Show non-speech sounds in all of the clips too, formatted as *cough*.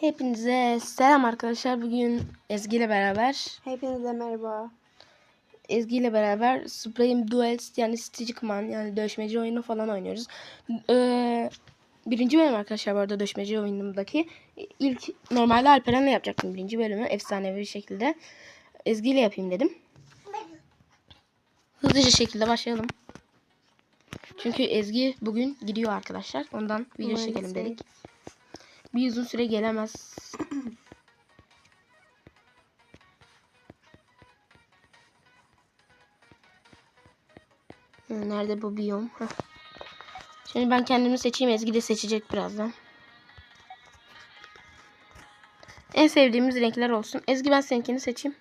Hepinize selam arkadaşlar. Bugün Ezgi ile beraber Hepinize merhaba. Ezgi ile beraber Supreme Duels yani Stickman yani dövüşmeci oyunu falan oynuyoruz. Ee, birinci bölüm arkadaşlar bu arada dövüşmeci oyunumdaki. ilk normalde Alperen'le yapacaktım birinci bölümü efsanevi bir şekilde. Ezgi ile yapayım dedim. Hızlıca şekilde başlayalım. Çünkü Ezgi bugün gidiyor arkadaşlar. Ondan video çekelim dedik. Bir uzun süre gelemez. Hı, *clears throat* Nerede bu biyom? Şimdi ben kendimi seçeyim. Ezgi de seçecek birazdan. En sevdiğimiz renkler olsun. Ezgi ben seninkini seçeyim.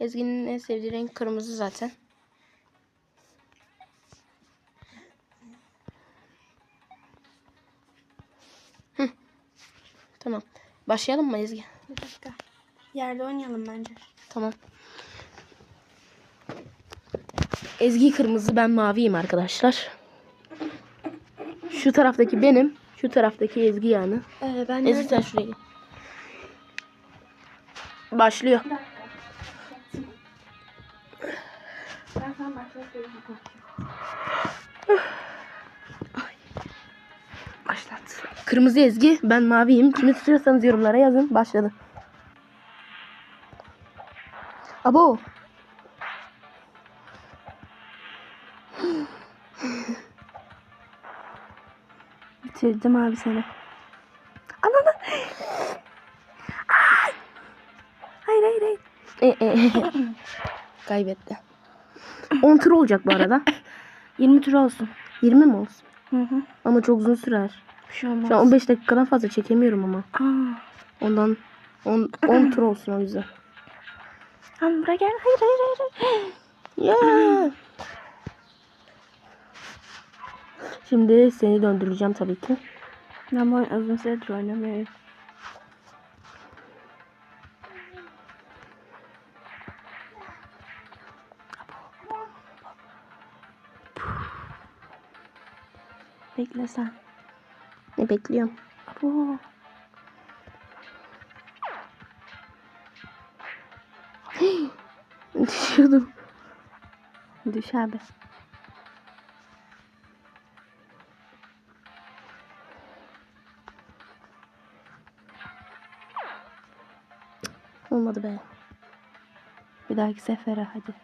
Ezgi'nin en sevdiği renk kırmızı zaten. Başlayalım mı Ezgi? Bir dakika. Yerde oynayalım bence. Tamam. Ezgi kırmızı ben maviyim arkadaşlar. Şu taraftaki benim. Şu taraftaki Ezgi yani. Ee, ben Ezgi sen şuraya gel. Başlıyor. Ben sana başlatıyorum. Kırmızı Ezgi ben maviyim. Kimi tutuyorsanız yorumlara yazın. Başladı. Abo. Bitirdim abi seni. Ananı. Ay! Hayır hayır hayır. E, e, *laughs* Kaybetti. 10 tur olacak bu arada. *laughs* 20 tur olsun. 20 mi olsun? Hı hı. Ama çok uzun sürer. Şey olmaz. Şu an 15 dakikadan fazla çekemiyorum ama. Aa. Ondan 10, 10 tur olsun o yüzden. Lan buraya gel. Hayır hayır hayır. *gasps* Ya. Şimdi seni döndüreceğim tabii ki. Ben bu uzun süredir oynamıyorum. Bekle sen. Ne bekliyorum? Abo. *laughs* Düşüyordum. Düş abi. Olmadı be. Bir dahaki sefere hadi.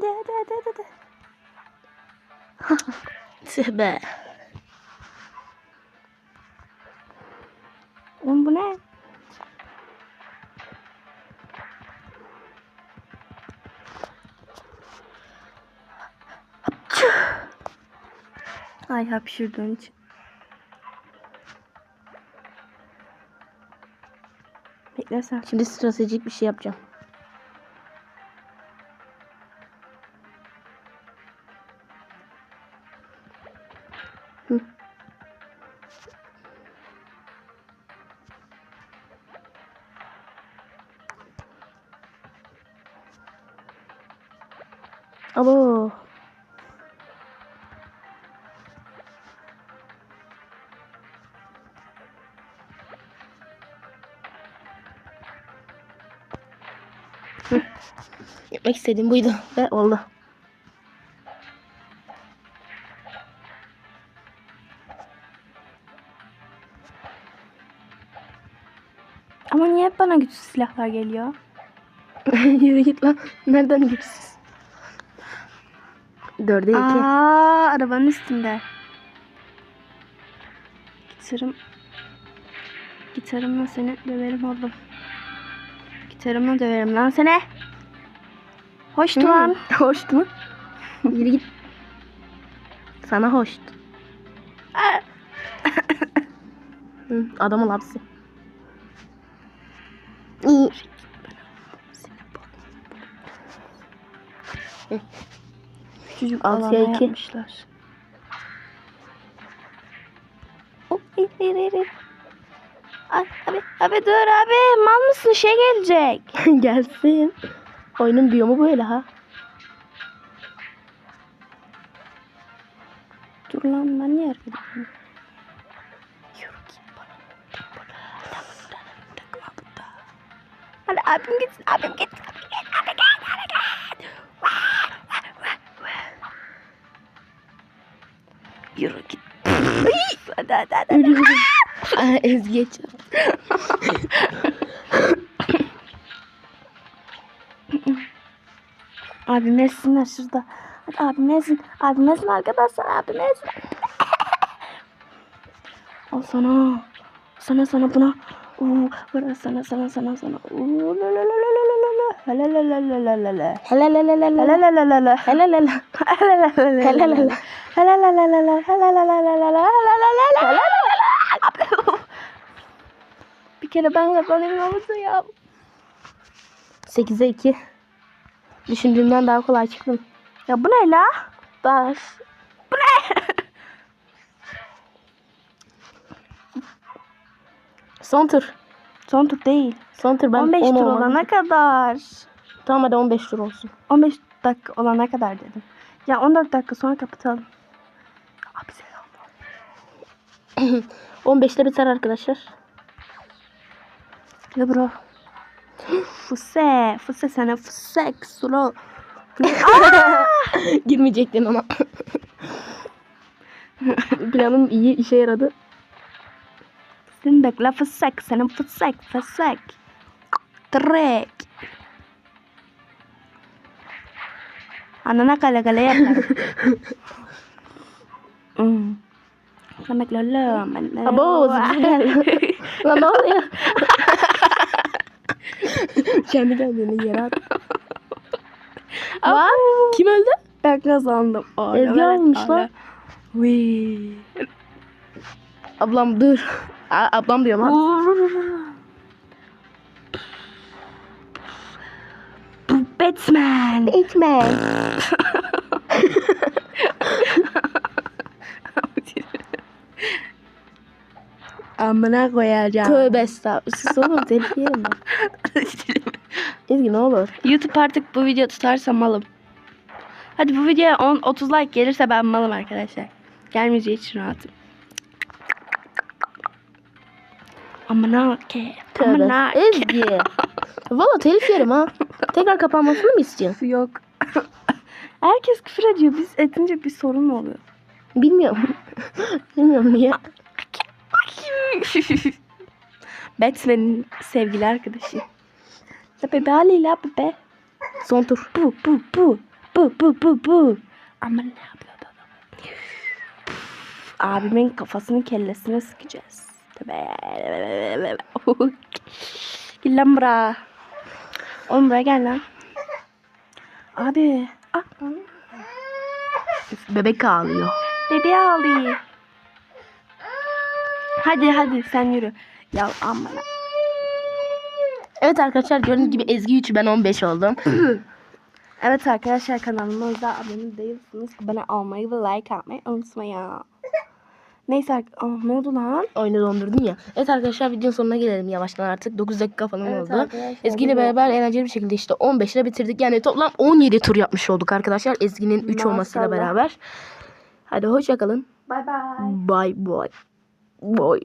Hadi hadi hadi hadi. hadi. *laughs* Tüh be. Oğlum bu ne? Ay hapşırdığın için. Bekle sen. Şimdi stratejik bir şey yapacağım. Abo. *laughs* Yapmak istediğim buydu ve oldu. Ama niye hep bana güçsüz silahlar geliyor? *laughs* Yürü git lan. Nereden güçsüz? Dörde iki. Aa, arabanın üstünde. Gitarım. Gitarımla seni döverim oğlum. Gitarımla döverim lan seni. Hoş Hı, lan. *laughs* Hoştu mu? *laughs* Yürü git. Sana hoştu. *laughs* Hı, Adamın Altıya alana iki. yapmışlar. Hop, hayır, hayır, hayır, hayır. Ay, abi, abi dur abi. Mal mısın? Şey gelecek. Gelsin. Oyunun biyomu böyle ha. Dur lan ben niye hareket ediyorum? Hadi abim gitsin. Abim git. da da da. Aa, Ezgi'ye Abi Mersin'ler şurada. Abi Mersin. Abi Mersin arkadaşlar. Abi Mersin. Al sana. Sana sana buna. Oo, bana sana sana sana sana. Oo, la. Bir kere ben kazanayım olursa ya. 8'e 2. Düşündüğümden daha kolay çıktım. Ya bu ne la? Baş. Bu ne? *laughs* Son tur. Son tur değil. Son tur ben 15 10 tur olana kadar. Tamam hadi 15 tur olsun. 15 dakika olana kadar dedim. Ya 14 dakika sonra kapatalım. Abi selam. 15'te biter arkadaşlar. Ya bro. Fuse. Fuse sana fusek. Suro. *laughs* Girmeyecektin ama. *laughs* Planım iyi işe yaradı. Sen bekle fıssak senin fıssak fıssak. Direkt. Anana kale kale yapma. *laughs* hmm. Sen bekle oğlum. Abo gel. Lan oluyor? *laughs* Kendi kendini yarat. Lan kim öldü? Ben kazandım. Ezgi olmuş lan. Ablam dur. A- ablam diyorum ha. Batman. Batman. Amına koyacağım. Tövbe estağfurullah. Sus oğlum telif yerim ben. Ezgi ne olur. YouTube artık bu video tutarsa malım. Hadi bu videoya 10 30 like gelirse ben malım arkadaşlar. Gelmeyeceği için rahatım. Amına ke. Amına Tövbe. Ezgi. *laughs* Valla telif yerim ha. Tekrar kapanmasını mı istiyorsun? Yok. *laughs* Herkes küfür ediyor. Biz edince bir sorun mu oluyor? Bilmiyorum. *laughs* Bilmiyorum niye. Batman'in sevgili arkadaşı. La bebe Ali la bebe. Son tur. Bu bu bu. Bu bu bu bu. Aman ne yapıyor? Abimin kafasını kellesine sıkacağız. Gel lan buraya. Oğlum buraya gel lan. Abi. Ah. Bebek ağlıyor. Bebeği ağlıyor. Hadi hadi sen yürü. Ya aman. Evet arkadaşlar gördüğünüz gibi Ezgi 3 ben 15 oldum. Evet arkadaşlar kanalımıza abone değilsiniz. Abone olmayı ve like atmayı unutmayın. Neyse ar- Aa, ne oldu lan? Oyunu dondurdum ya. Evet arkadaşlar videonun sonuna gelelim yavaştan artık. 9 dakika falan Evet oldu. arkadaşlar, Ezgi ile beraber eğlenceli bir şekilde işte 15 ile bitirdik. Yani toplam 17 tur yapmış olduk arkadaşlar. Ezgi'nin 3 olmasıyla beraber. Hadi hoşça kalın. Bye bye. Bye bye. Bye.